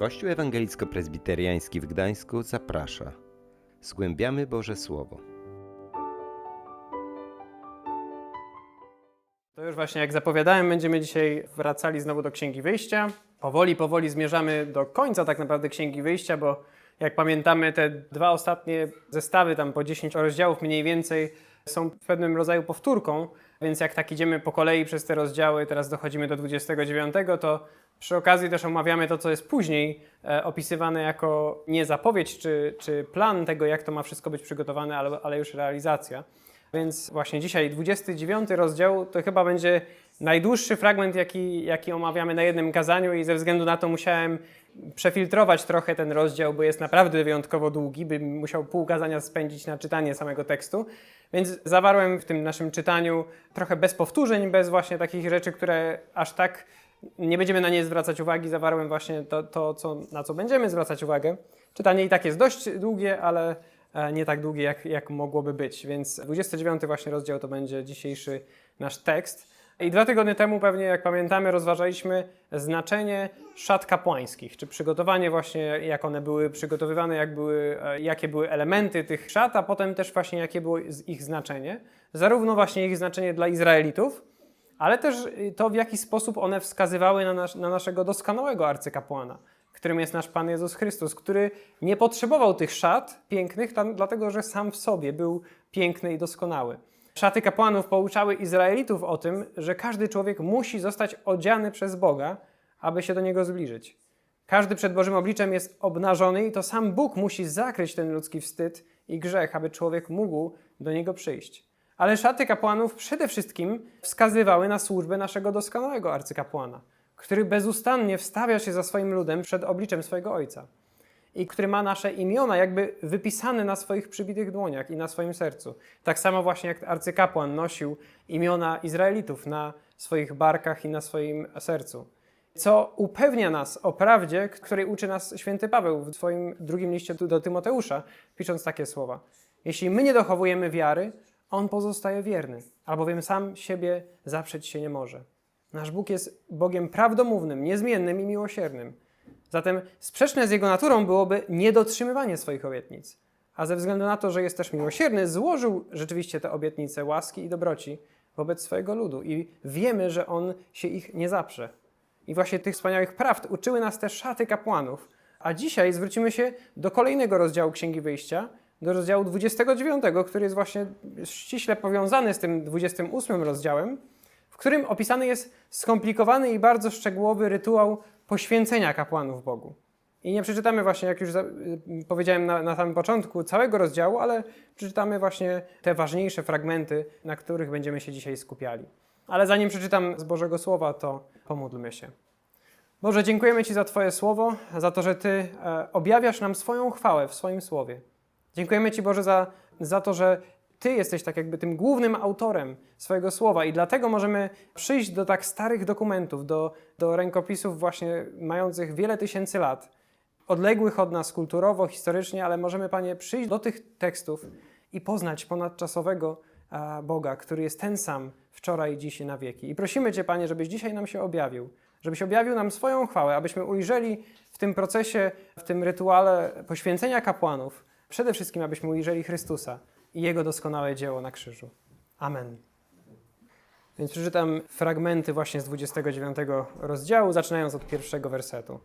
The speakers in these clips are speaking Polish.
Kościół Ewangelicko-Prezbiteriański w Gdańsku zaprasza. Zgłębiamy Boże Słowo. To już właśnie jak zapowiadałem, będziemy dzisiaj wracali znowu do Księgi Wyjścia. Powoli, powoli zmierzamy do końca tak naprawdę Księgi Wyjścia, bo jak pamiętamy te dwa ostatnie zestawy, tam po 10 rozdziałów mniej więcej, są pewnym rodzaju powtórką, więc jak tak idziemy po kolei przez te rozdziały, teraz dochodzimy do 29, to przy okazji też omawiamy to, co jest później e, opisywane jako nie zapowiedź czy, czy plan tego, jak to ma wszystko być przygotowane, ale, ale już realizacja. Więc właśnie dzisiaj 29 rozdział to chyba będzie najdłuższy fragment, jaki, jaki omawiamy na jednym kazaniu i ze względu na to musiałem przefiltrować trochę ten rozdział, bo jest naprawdę wyjątkowo długi, bym musiał pół kazania spędzić na czytanie samego tekstu. Więc zawarłem w tym naszym czytaniu trochę bez powtórzeń, bez właśnie takich rzeczy, które aż tak nie będziemy na nie zwracać uwagi. Zawarłem właśnie to, to co, na co będziemy zwracać uwagę. Czytanie i tak jest dość długie, ale e, nie tak długie, jak, jak mogłoby być. Więc 29 właśnie rozdział to będzie dzisiejszy nasz tekst. I dwa tygodnie temu pewnie, jak pamiętamy, rozważaliśmy znaczenie szat kapłańskich, czy przygotowanie właśnie, jak one były przygotowywane, jak były, e, jakie były elementy tych szat, a potem też właśnie jakie było ich znaczenie. Zarówno właśnie ich znaczenie dla Izraelitów, ale też to, w jaki sposób one wskazywały na, na naszego doskonałego arcykapłana, którym jest nasz Pan Jezus Chrystus, który nie potrzebował tych szat pięknych, tam, dlatego że sam w sobie był piękny i doskonały. Szaty kapłanów pouczały Izraelitów o tym, że każdy człowiek musi zostać odziany przez Boga, aby się do niego zbliżyć. Każdy przed Bożym obliczem jest obnażony i to sam Bóg musi zakryć ten ludzki wstyd i grzech, aby człowiek mógł do niego przyjść. Ale szaty kapłanów przede wszystkim wskazywały na służbę naszego doskonałego arcykapłana, który bezustannie wstawia się za swoim ludem przed obliczem swojego Ojca i który ma nasze imiona jakby wypisane na swoich przybitych dłoniach i na swoim sercu. Tak samo właśnie jak arcykapłan nosił imiona Izraelitów na swoich barkach i na swoim sercu. Co upewnia nas o prawdzie, której uczy nas święty Paweł w swoim drugim liście do Tymoteusza, pisząc takie słowa. Jeśli my nie dochowujemy wiary, on pozostaje wierny, albowiem sam siebie zaprzeć się nie może. Nasz Bóg jest Bogiem prawdomównym, niezmiennym i miłosiernym. Zatem sprzeczne z jego naturą byłoby niedotrzymywanie swoich obietnic. A ze względu na to, że jest też miłosierny, złożył rzeczywiście te obietnice łaski i dobroci wobec swojego ludu i wiemy, że on się ich nie zaprze. I właśnie tych wspaniałych prawd uczyły nas też szaty kapłanów. A dzisiaj zwrócimy się do kolejnego rozdziału Księgi Wyjścia, do rozdziału 29, który jest właśnie ściśle powiązany z tym 28 rozdziałem, w którym opisany jest skomplikowany i bardzo szczegółowy rytuał poświęcenia kapłanów Bogu. I nie przeczytamy właśnie, jak już y, powiedziałem na, na samym początku, całego rozdziału, ale przeczytamy właśnie te ważniejsze fragmenty, na których będziemy się dzisiaj skupiali. Ale zanim przeczytam z Bożego Słowa, to pomódlmy się. Boże, dziękujemy Ci za Twoje słowo, za to, że Ty e, objawiasz nam swoją chwałę w swoim słowie. Dziękujemy Ci, Boże, za, za to, że Ty jesteś tak jakby tym głównym autorem swojego słowa i dlatego możemy przyjść do tak starych dokumentów, do, do rękopisów właśnie mających wiele tysięcy lat, odległych od nas kulturowo, historycznie, ale możemy, Panie, przyjść do tych tekstów i poznać ponadczasowego Boga, który jest ten sam wczoraj, dziś i na wieki. I prosimy Cię, Panie, żebyś dzisiaj nam się objawił, żebyś objawił nam swoją chwałę, abyśmy ujrzeli w tym procesie, w tym rytuale poświęcenia kapłanów, przede wszystkim abyśmy ujrzeli Chrystusa i Jego doskonałe dzieło na krzyżu. Amen. Więc przeczytam fragmenty właśnie z 29 rozdziału, zaczynając od pierwszego wersetu.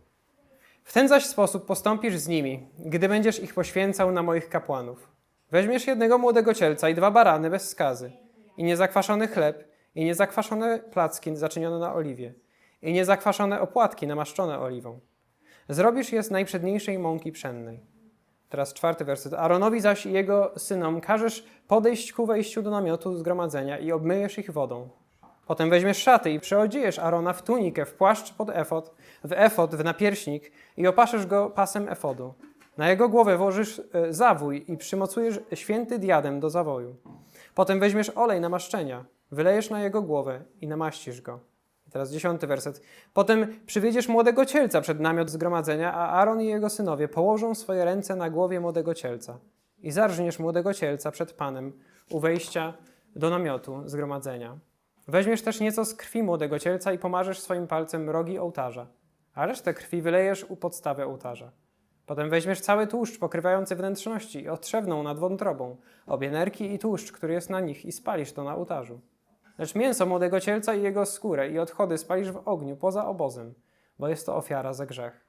W ten zaś sposób postąpisz z nimi, gdy będziesz ich poświęcał na moich kapłanów. Weźmiesz jednego młodego cielca i dwa barany bez skazy, i niezakwaszony chleb, i niezakwaszone placki zaczynione na oliwie, i niezakwaszone opłatki namaszczone oliwą. Zrobisz je z najprzedniejszej mąki pszennej. Teraz czwarty werset. Aaronowi zaś i jego synom każesz podejść ku wejściu do namiotu zgromadzenia i obmyjesz ich wodą. Potem weźmiesz szaty i przyodziejesz Arona w tunikę, w płaszcz pod efod, w efod, w napierśnik i opaszysz go pasem efodu. Na jego głowę włożysz e, zawój i przymocujesz święty diadem do zawoju. Potem weźmiesz olej namaszczenia, wylejesz na jego głowę i namaścisz go. Teraz dziesiąty werset. Potem przywiedziesz młodego cielca przed namiot zgromadzenia, a Aaron i jego synowie położą swoje ręce na głowie młodego cielca. I zarżniesz młodego cielca przed Panem u wejścia do namiotu zgromadzenia. Weźmiesz też nieco z krwi młodego cielca i pomarzesz swoim palcem rogi ołtarza, a resztę krwi wylejesz u podstawy ołtarza. Potem weźmiesz cały tłuszcz pokrywający wnętrzności i otrzewną nad wątrobą, obie nerki i tłuszcz, który jest na nich i spalisz to na ołtarzu. Lecz mięso młodego cielca i jego skórę i odchody spalisz w ogniu poza obozem, bo jest to ofiara za grzech.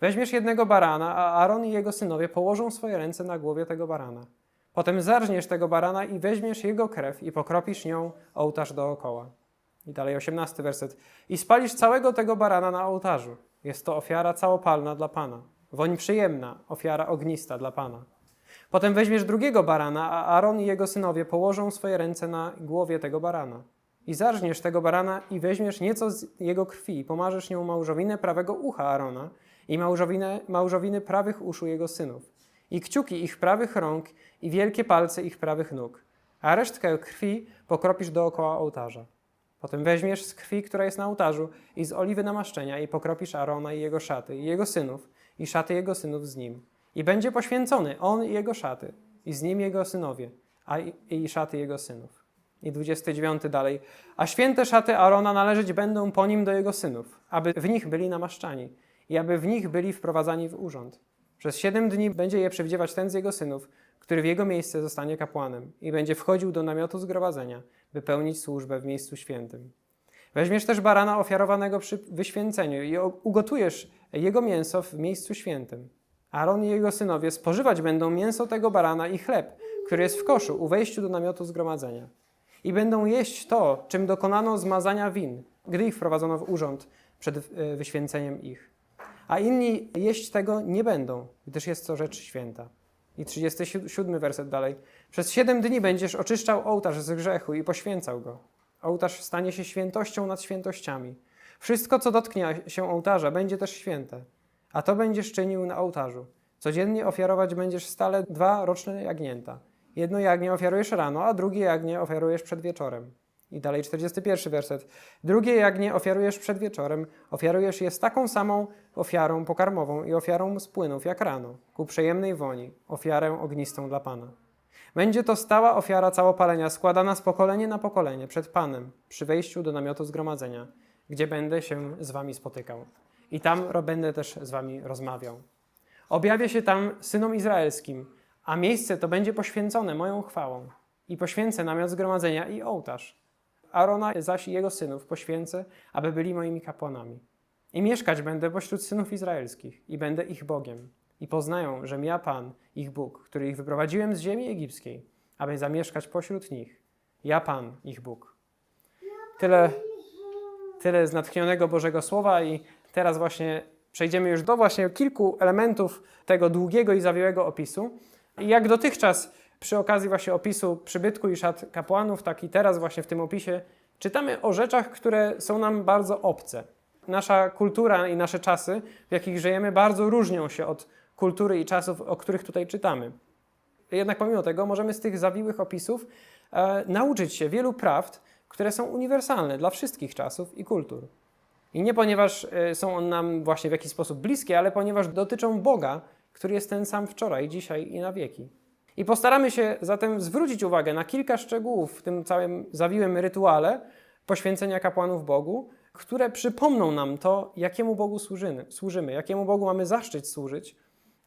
Weźmiesz jednego barana, a Aaron i jego synowie położą swoje ręce na głowie tego barana. Potem zarżniesz tego barana i weźmiesz jego krew i pokropisz nią ołtarz dookoła. I dalej osiemnasty werset. I spalisz całego tego barana na ołtarzu. Jest to ofiara całopalna dla Pana. Woń przyjemna, ofiara ognista dla Pana. Potem weźmiesz drugiego barana, a Aaron i jego synowie położą swoje ręce na głowie tego barana. I zarżniesz tego barana i weźmiesz nieco z jego krwi i pomarzesz nią małżowinę prawego ucha Aarona i małżowinę, małżowiny prawych uszu jego synów, i kciuki ich prawych rąk i wielkie palce ich prawych nóg. A resztkę krwi pokropisz dookoła ołtarza. Potem weźmiesz z krwi, która jest na ołtarzu, i z oliwy namaszczenia, i pokropisz Arona i jego szaty, i jego synów, i szaty jego synów z nim. I będzie poświęcony on i jego szaty, i z nim jego synowie, a i, i szaty jego synów. I 29 dalej. A święte szaty Arona należeć będą po nim do jego synów, aby w nich byli namaszczani i aby w nich byli wprowadzani w urząd. Przez siedem dni będzie je przewidziewać ten z jego synów, który w jego miejsce zostanie kapłanem i będzie wchodził do namiotu zgromadzenia, by pełnić służbę w miejscu świętym. Weźmiesz też barana ofiarowanego przy wyświęceniu i ugotujesz jego mięso w miejscu świętym. Aaron i jego synowie spożywać będą mięso tego barana i chleb, który jest w koszu u wejściu do namiotu zgromadzenia. I będą jeść to, czym dokonano zmazania win, gdy ich wprowadzono w urząd przed e, wyświęceniem ich. A inni jeść tego nie będą, gdyż jest to rzecz święta. I 37 werset dalej. Przez siedem dni będziesz oczyszczał ołtarz z grzechu i poświęcał go. Ołtarz stanie się świętością nad świętościami. Wszystko, co dotknie się ołtarza, będzie też święte. A to będziesz czynił na ołtarzu. Codziennie ofiarować będziesz stale dwa roczne jagnięta. Jedno jagnię ofiarujesz rano, a drugie jagnię ofiarujesz przed wieczorem. I dalej 41 werset. Drugie jagnię ofiarujesz przed wieczorem, ofiarujesz je z taką samą ofiarą pokarmową i ofiarą z płynów jak rano, ku przyjemnej woni, ofiarę ognistą dla Pana. Będzie to stała ofiara całopalenia, składana z pokolenia na pokolenie przed Panem, przy wejściu do namiotu zgromadzenia, gdzie będę się z wami spotykał. I tam będę też z wami rozmawiał. Objawię się tam synom izraelskim, a miejsce to będzie poświęcone moją chwałą. I poświęcę namiot zgromadzenia i ołtarz. Arona zaś i jego synów poświęcę, aby byli moimi kapłanami. I mieszkać będę pośród synów izraelskich i będę ich Bogiem. I poznają, że ja Pan, ich Bóg, który ich wyprowadziłem z ziemi egipskiej, aby zamieszkać pośród nich. Ja Pan, ich Bóg. Tyle, tyle z natchnionego Bożego Słowa i teraz właśnie przejdziemy już do właśnie kilku elementów tego długiego i zawiłego opisu. I jak dotychczas przy okazji właśnie opisu przybytku i szat kapłanów, tak i teraz właśnie w tym opisie czytamy o rzeczach, które są nam bardzo obce. Nasza kultura i nasze czasy, w jakich żyjemy, bardzo różnią się od kultury i czasów, o których tutaj czytamy. Jednak pomimo tego możemy z tych zawiłych opisów e, nauczyć się wielu prawd, które są uniwersalne dla wszystkich czasów i kultur. I nie ponieważ e, są one nam właśnie w jakiś sposób bliskie, ale ponieważ dotyczą Boga, który jest ten sam wczoraj, dzisiaj i na wieki. I postaramy się zatem zwrócić uwagę na kilka szczegółów w tym całym zawiłym rytuale poświęcenia kapłanów Bogu, które przypomną nam to, jakiemu Bogu służymy, służymy jakiemu Bogu mamy zaszczyt służyć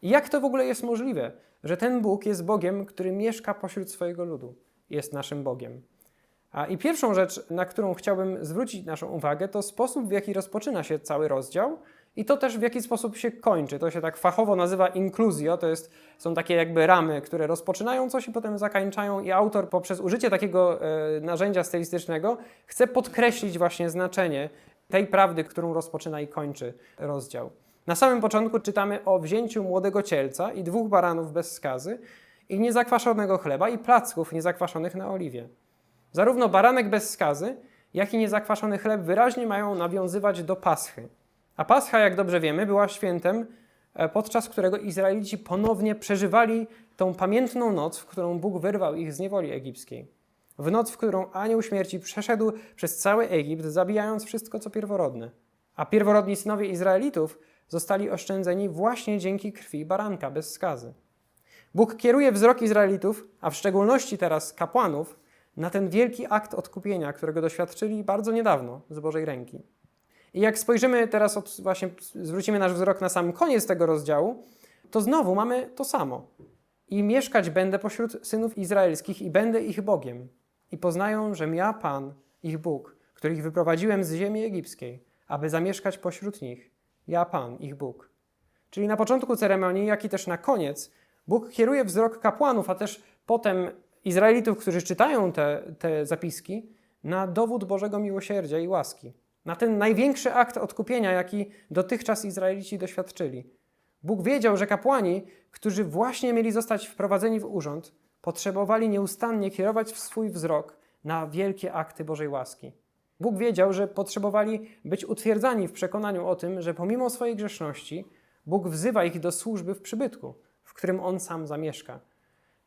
i jak to w ogóle jest możliwe, że ten Bóg jest Bogiem, który mieszka pośród swojego ludu, jest naszym Bogiem. I pierwszą rzecz, na którą chciałbym zwrócić naszą uwagę, to sposób, w jaki rozpoczyna się cały rozdział i to też w jaki sposób się kończy. To się tak fachowo nazywa inkluzjo, to jest, są takie jakby ramy, które rozpoczynają coś i potem zakańczają i autor poprzez użycie takiego e, narzędzia stylistycznego chce podkreślić właśnie znaczenie tej prawdy, którą rozpoczyna i kończy rozdział. Na samym początku czytamy o wzięciu młodego cielca i dwóch baranów bez skazy i niezakwaszonego chleba i placków niezakwaszonych na oliwie. Zarówno baranek bez skazy, jak i niezakwaszony chleb wyraźnie mają nawiązywać do Paschy. A Pascha, jak dobrze wiemy, była świętem, e, podczas którego Izraelici ponownie przeżywali tą pamiętną noc, w którą Bóg wyrwał ich z niewoli egipskiej. W noc, w którą anioł śmierci przeszedł przez cały Egipt, zabijając wszystko, co pierworodne. A pierworodni synowie Izraelitów zostali oszczędzeni właśnie dzięki krwi baranka bez skazy. Bóg kieruje wzrok Izraelitów, a w szczególności teraz kapłanów, na ten wielki akt odkupienia, którego doświadczyli bardzo niedawno z Bożej ręki. I jak spojrzymy teraz, od, właśnie zwrócimy nasz wzrok na sam koniec tego rozdziału, to znowu mamy to samo. I mieszkać będę pośród synów izraelskich i będę ich Bogiem. I poznają, że ja Pan, ich Bóg, których wyprowadziłem z ziemi egipskiej, aby zamieszkać pośród nich. Ja Pan, ich Bóg. Czyli na początku ceremonii, jak i też na koniec, Bóg kieruje wzrok kapłanów, a też potem Izraelitów, którzy czytają te, te zapiski, na dowód Bożego miłosierdzia i łaski. Na ten największy akt odkupienia, jaki dotychczas Izraelici doświadczyli. Bóg wiedział, że kapłani, którzy właśnie mieli zostać wprowadzeni w urząd, potrzebowali nieustannie kierować swój wzrok na wielkie akty Bożej łaski. Bóg wiedział, że potrzebowali być utwierdzani w przekonaniu o tym, że pomimo swojej grzeszności, Bóg wzywa ich do służby w przybytku, w którym On sam zamieszka.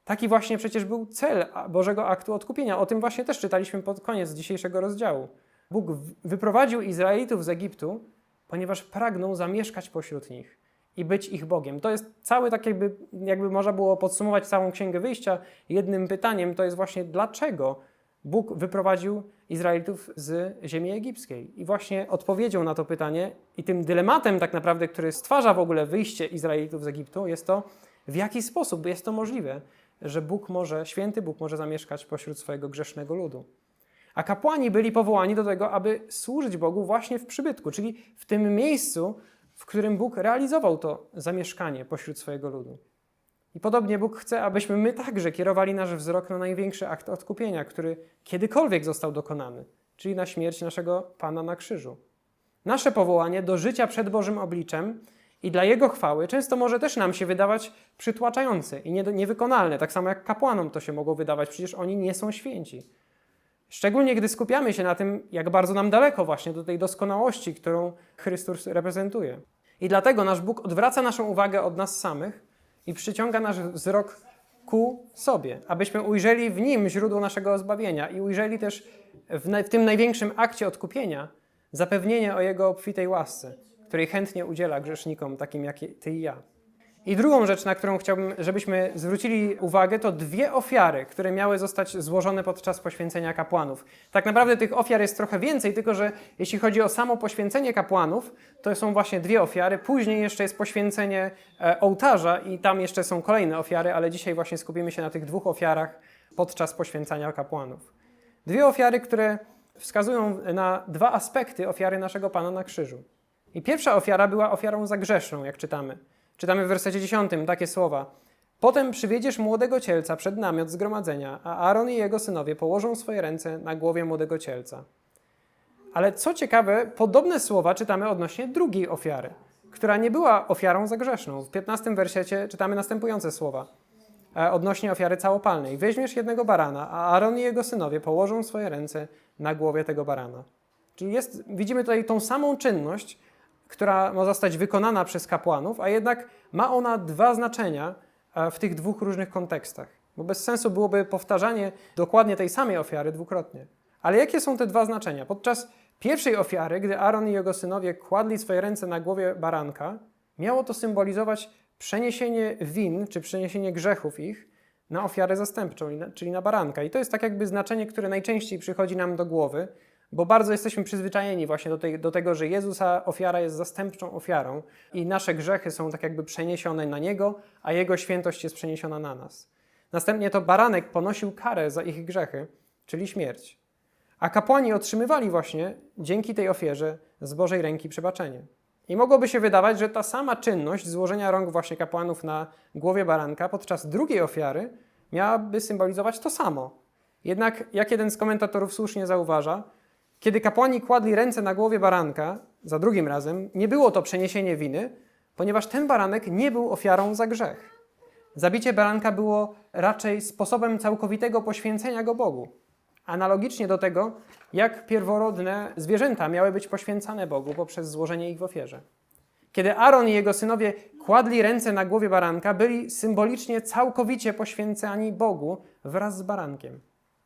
Taki właśnie przecież był cel Bożego aktu odkupienia. O tym właśnie też czytaliśmy pod koniec dzisiejszego rozdziału. Bóg wyprowadził Izraelitów z Egiptu, ponieważ pragnął zamieszkać pośród nich i być ich Bogiem. To jest cały, tak jakby, jakby można było podsumować całą Księgę Wyjścia jednym pytaniem, to jest właśnie dlaczego Bóg wyprowadził Izraelitów z ziemi egipskiej. I właśnie odpowiedzią na to pytanie i tym dylematem tak naprawdę, który stwarza w ogóle wyjście Izraelitów z Egiptu, jest to, w jaki sposób jest to możliwe, że Bóg może, święty Bóg może zamieszkać pośród swojego grzesznego ludu. A kapłani byli powołani do tego, aby służyć Bogu właśnie w przybytku, czyli w tym miejscu, w którym Bóg realizował to zamieszkanie pośród swojego ludu. I podobnie Bóg chce, abyśmy my także kierowali nasz wzrok na największy akt odkupienia, który kiedykolwiek został dokonany, czyli na śmierć naszego Pana na krzyżu. Nasze powołanie do życia przed Bożym obliczem i dla Jego chwały często może też nam się wydawać przytłaczające i niewykonalne, tak samo jak kapłanom to się mogło wydawać, przecież oni nie są święci. Szczególnie gdy skupiamy się na tym, jak bardzo nam daleko właśnie do tej doskonałości, którą Chrystus reprezentuje. I dlatego nasz Bóg odwraca naszą uwagę od nas samych i przyciąga nasz wzrok ku sobie, abyśmy ujrzeli w Nim źródło naszego zbawienia i ujrzeli też w, w tym największym akcie odkupienia zapewnienie o Jego obfitej łasce, której chętnie udziela grzesznikom takim jak Ty i ja. I drugą rzecz, na którą chciałbym, żebyśmy zwrócili uwagę, to dwie ofiary, które miały zostać złożone podczas poświęcenia kapłanów. Tak naprawdę tych ofiar jest trochę więcej, tylko że jeśli chodzi o samo poświęcenie kapłanów, to są właśnie dwie ofiary. Później jeszcze jest poświęcenie e, ołtarza i tam jeszcze są kolejne ofiary, ale dzisiaj właśnie skupimy się na tych dwóch ofiarach podczas poświęcania kapłanów. Dwie ofiary, które wskazują na dwa aspekty ofiary naszego Pana na krzyżu. I pierwsza ofiara była ofiarą za grzeszną, jak czytamy. Czytamy w wersecie 10 takie słowa. Potem przywiedziesz młodego cielca przed namiot zgromadzenia, a Aaron i jego synowie położą swoje ręce na głowie młodego cielca. Ale co ciekawe, podobne słowa czytamy odnośnie drugiej ofiary, która nie była ofiarą za grzeszną. W 15 wersecie czytamy następujące słowa e, odnośnie ofiary całopalnej. Weźmiesz jednego barana, a Aaron i jego synowie położą swoje ręce na głowie tego barana. Czyli jest, widzimy tutaj tą samą czynność, która ma zostać wykonana przez kapłanów, a jednak ma ona dwa znaczenia e, w tych dwóch różnych kontekstach. Bo bez sensu byłoby powtarzanie dokładnie tej samej ofiary dwukrotnie. Ale jakie są te dwa znaczenia? Podczas pierwszej ofiary, gdy Aaron i jego synowie kładli swoje ręce na głowie baranka, miało to symbolizować przeniesienie win czy przeniesienie grzechów ich na ofiarę zastępczą, czyli na baranka. I to jest tak jakby znaczenie, które najczęściej przychodzi nam do głowy, bo bardzo jesteśmy przyzwyczajeni właśnie do, tej, do tego, że Jezusa ofiara jest zastępczą ofiarą i nasze grzechy są tak jakby przeniesione na Niego, a Jego świętość jest przeniesiona na nas. Następnie to baranek ponosił karę za ich grzechy, czyli śmierć. A kapłani otrzymywali właśnie dzięki tej ofierze z Bożej ręki przebaczenie. I mogłoby się wydawać, że ta sama czynność złożenia rąk właśnie kapłanów na głowie baranka podczas drugiej ofiary miałaby symbolizować to samo. Jednak, jak jeden z komentatorów słusznie zauważa, kiedy kapłani kładli ręce na głowie baranka za drugim razem, nie było to przeniesienie winy, ponieważ ten baranek nie był ofiarą za grzech. Zabicie baranka było raczej sposobem całkowitego poświęcenia go Bogu. Analogicznie do tego, jak pierworodne zwierzęta miały być poświęcane Bogu poprzez złożenie ich w ofierze. Kiedy Aaron i jego synowie kładli ręce na głowie baranka, byli symbolicznie całkowicie poświęcani Bogu wraz z barankiem.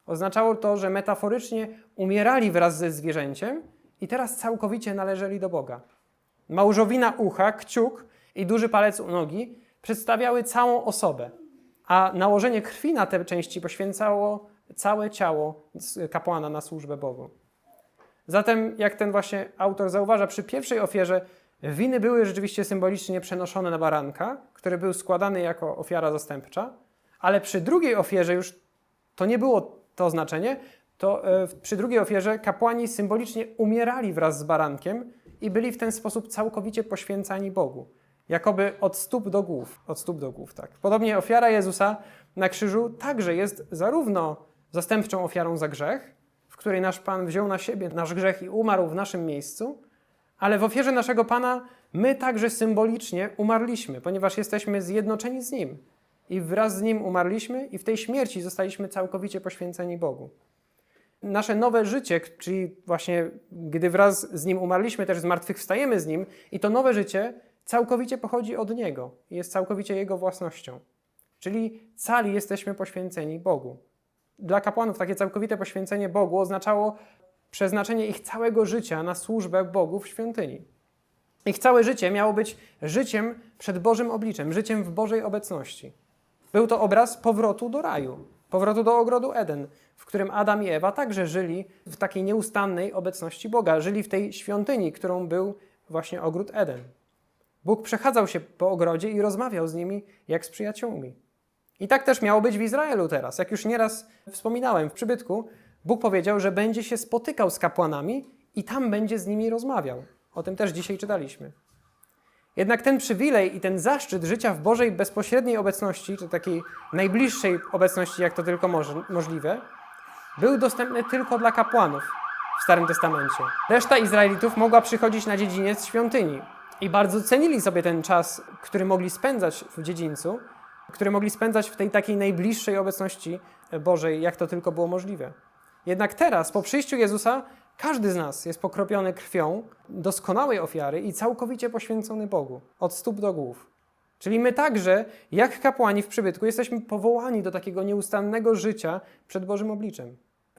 Oznaczało to, że metaforycznie umierali wraz ze zwierzęciem i teraz całkowicie należeli do Boga. Małżowina ucha, kciuk i duży palec u nogi przedstawiały całą osobę, a nałożenie krwi na te części poświęcało całe ciało kapłana na służbę Bogu. Zatem, jak ten właśnie autor zauważa, przy pierwszej ofierze winy były rzeczywiście symbolicznie przenoszone na baranka, który był składany jako ofiara zastępcza, ale przy drugiej ofierze już to nie było to znaczenie, to e, przy drugiej ofierze kapłani symbolicznie umierali wraz z barankiem i byli w ten sposób całkowicie poświęcani Bogu. Jakoby od stóp do głów. Od stóp do głów, tak. Podobnie ofiara Jezusa na krzyżu także jest zarówno zastępczą ofiarą za grzech, w której nasz Pan wziął na siebie nasz grzech i umarł w naszym miejscu, ale w ofierze naszego Pana my także symbolicznie umarliśmy, ponieważ jesteśmy zjednoczeni z Nim. I wraz z Nim umarliśmy i w tej śmierci zostaliśmy całkowicie poświęceni Bogu. Nasze nowe życie, czyli właśnie gdy wraz z Nim umarliśmy, też zmartwychwstajemy z Nim i to nowe życie całkowicie pochodzi od Niego i jest całkowicie Jego własnością. Czyli cali jesteśmy poświęceni Bogu. Dla kapłanów takie całkowite poświęcenie Bogu oznaczało przeznaczenie ich całego życia na służbę Bogu w świątyni. Ich całe życie miało być życiem przed Bożym obliczem, życiem w Bożej obecności. Był to obraz powrotu do raju, powrotu do ogrodu Eden, w którym Adam i Ewa także żyli w takiej nieustannej obecności Boga, żyli w tej świątyni, którą był właśnie ogród Eden. Bóg przechadzał się po ogrodzie i rozmawiał z nimi jak z przyjaciółmi. I tak też miało być w Izraelu teraz. Jak już nieraz wspominałem w przybytku, Bóg powiedział, że będzie się spotykał z kapłanami i tam będzie z nimi rozmawiał. O tym też dzisiaj czytaliśmy. Jednak ten przywilej i ten zaszczyt życia w Bożej bezpośredniej obecności, czy takiej najbliższej obecności, jak to tylko możliwe, był dostępny tylko dla kapłanów w Starym Testamencie. Reszta Izraelitów mogła przychodzić na dziedziniec świątyni i bardzo cenili sobie ten czas, który mogli spędzać w dziedzińcu, który mogli spędzać w tej takiej najbliższej obecności Bożej, jak to tylko było możliwe. Jednak teraz, po przyjściu Jezusa, każdy z nas jest pokropiony krwią doskonałej ofiary i całkowicie poświęcony Bogu, od stóp do głów. Czyli my także, jak kapłani w przybytku, jesteśmy powołani do takiego nieustannego życia przed Bożym obliczem.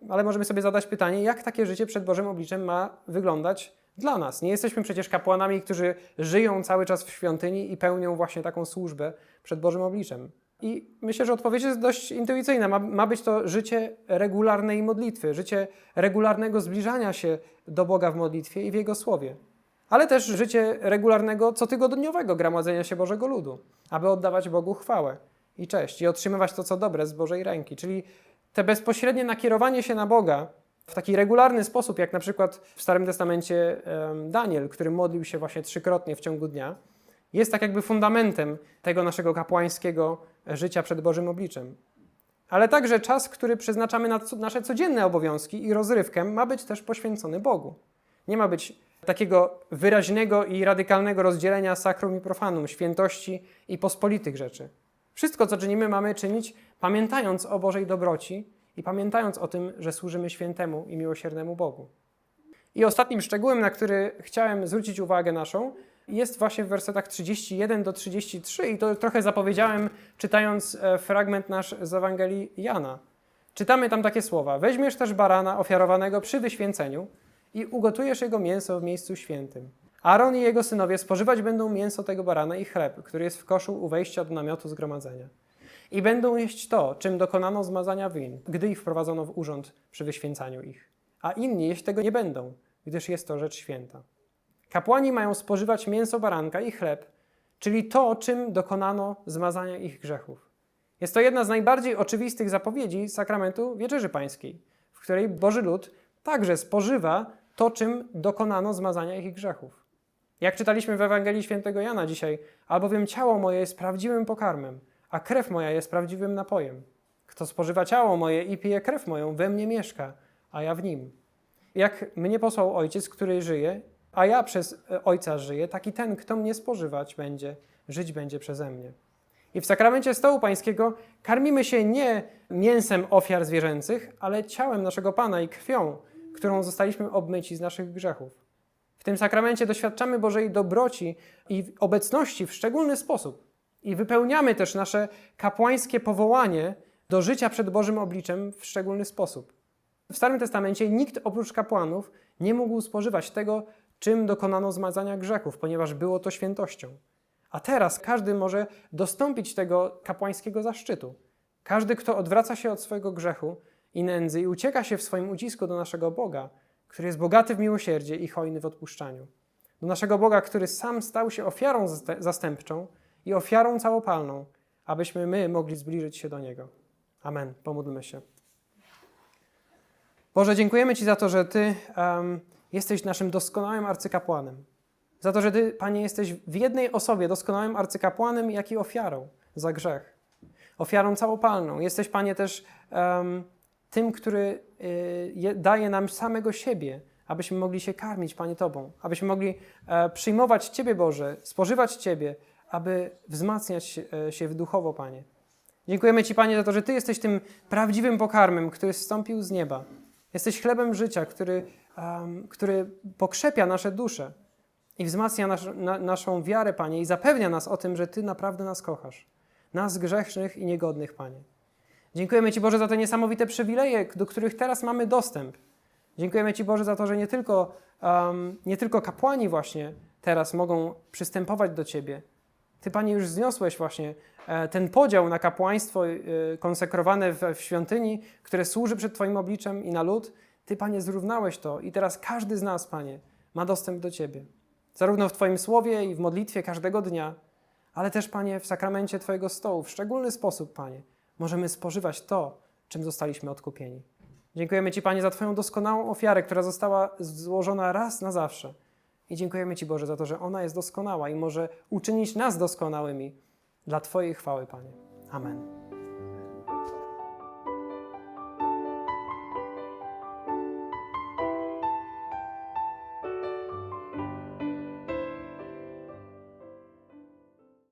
Ale możemy sobie zadać pytanie, jak takie życie przed Bożym obliczem ma wyglądać dla nas. Nie jesteśmy przecież kapłanami, którzy żyją cały czas w świątyni i pełnią właśnie taką służbę przed Bożym obliczem. I myślę, że odpowiedź jest dość intuicyjna. Ma, ma, być to życie regularnej modlitwy, życie regularnego zbliżania się do Boga w modlitwie i w Jego słowie. Ale też życie regularnego, cotygodniowego gromadzenia się Bożego ludu, aby oddawać Bogu chwałę i cześć i otrzymywać to, co dobre z Bożej ręki. Czyli te bezpośrednie nakierowanie się na Boga w taki regularny sposób, jak na przykład w Starym Testamencie Daniel, który modlił się właśnie trzykrotnie w ciągu dnia, jest tak jakby fundamentem tego naszego kapłańskiego życia przed Bożym obliczem. Ale także czas, który przeznaczamy na nasze codzienne obowiązki i rozrywkę, ma być też poświęcony Bogu. Nie ma być takiego wyraźnego i radykalnego rozdzielenia sakrum i profanum, świętości i pospolitych rzeczy. Wszystko, co czynimy, mamy czynić pamiętając o Bożej dobroci i pamiętając o tym, że służymy świętemu i miłosiernemu Bogu. I ostatnim szczegółem, na który chciałem zwrócić uwagę naszą, jest właśnie w wersetach 31 do 33 i to trochę zapowiedziałem czytając e, fragment nasz z Ewangelii Jana. Czytamy tam takie słowa: Weźmiesz też barana ofiarowanego przy wyświęceniu i ugotujesz jego mięso w miejscu świętym. Aaron i jego synowie spożywać będą mięso tego barana i chleb, który jest w koszu u wejścia do namiotu zgromadzenia. I będą jeść to, czym dokonano zmazania win, gdy ich wprowadzono w urząd przy wyświęcaniu ich. A inni jeść tego nie będą, gdyż jest to rzecz święta. Kapłani mają spożywać mięso baranka i chleb, czyli to, czym dokonano zmazania ich grzechów. Jest to jedna z najbardziej oczywistych zapowiedzi sakramentu Wieczerzy Pańskiej, w której Boży lud także spożywa to, czym dokonano zmazania ich grzechów. Jak czytaliśmy w Ewangelii Świętego Jana dzisiaj, albowiem ciało moje jest prawdziwym pokarmem, a krew moja jest prawdziwym napojem. Kto spożywa ciało moje i pije krew moją, we mnie mieszka, a ja w nim. Jak mnie posłał Ojciec, który żyje a ja przez e, Ojca żyję, taki ten, kto mnie spożywać będzie, żyć będzie przeze mnie. I w sakramencie stołu pańskiego karmimy się nie mięsem ofiar zwierzęcych, ale ciałem naszego Pana i krwią, którą zostaliśmy obmyci z naszych grzechów. W tym sakramencie doświadczamy Bożej dobroci i obecności w szczególny sposób. I wypełniamy też nasze kapłańskie powołanie do życia przed Bożym obliczem w szczególny sposób. W Starym Testamencie nikt oprócz kapłanów nie mógł spożywać tego, czym dokonano zmazania grzechów, ponieważ było to świętością. A teraz każdy może dostąpić tego kapłańskiego zaszczytu. Każdy, kto odwraca się od swojego grzechu i nędzy i ucieka się w swoim ucisku do naszego Boga, który jest bogaty w miłosierdzie i hojny w odpuszczaniu. Do naszego Boga, który sam stał się ofiarą zastępczą i ofiarą całopalną, abyśmy my mogli zbliżyć się do Niego. Amen. Pomódlmy się. Boże, dziękujemy Ci za to, że Ty em, jesteś naszym doskonałym arcykapłanem. Za to, że Ty, Panie, jesteś w jednej osobie doskonałym arcykapłanem, jak i ofiarą za grzech. Ofiarą całopalną. Jesteś, Panie, też em, tym, który y, je, daje nam samego siebie, abyśmy mogli się karmić, Panie, Tobą. Abyśmy mogli e, przyjmować Ciebie, Boże, spożywać Ciebie, aby wzmacniać się, e, się duchowo, Panie. Dziękujemy Ci, Panie, za to, że Ty jesteś tym prawdziwym pokarmem, który zstąpił z nieba. Jesteś chlebem życia, który, em, który pokrzepia nasze dusze i wzmacnia nasz, na, naszą wiarę, Panie, i zapewnia nas o tym, że Ty naprawdę nas kochasz. Nas grzesznych i niegodnych, Panie. Dziękujemy Ci, Boże, za te niesamowite przywileje, do których teraz mamy dostęp. Dziękujemy Ci, Boże, za to, że nie tylko, em, nie tylko kapłani właśnie teraz mogą przystępować do Ciebie. Ty, Panie, już zniosłeś właśnie e, ten podział na kapłaństwo e, konsekrowane w świątyni, które służy przed Twoim obliczem i na lud. Ty, Panie, zrównałeś to i teraz każdy z nas, Panie, ma dostęp do Ciebie. Zarówno w Twoim słowie i w modlitwie każdego dnia, ale też, Panie, w sakramencie Twojego stołu, w szczególny sposób, Panie, możemy spożywać to, czym zostaliśmy odkupieni. Dziękujemy Ci, Panie, za Twoją doskonałą ofiarę, która została złożona raz na zawsze. I dziękujemy Ci, Boże, za to, że ona jest doskonała i może uczynić nas doskonałymi dla Twojej chwały, Panie. Amen.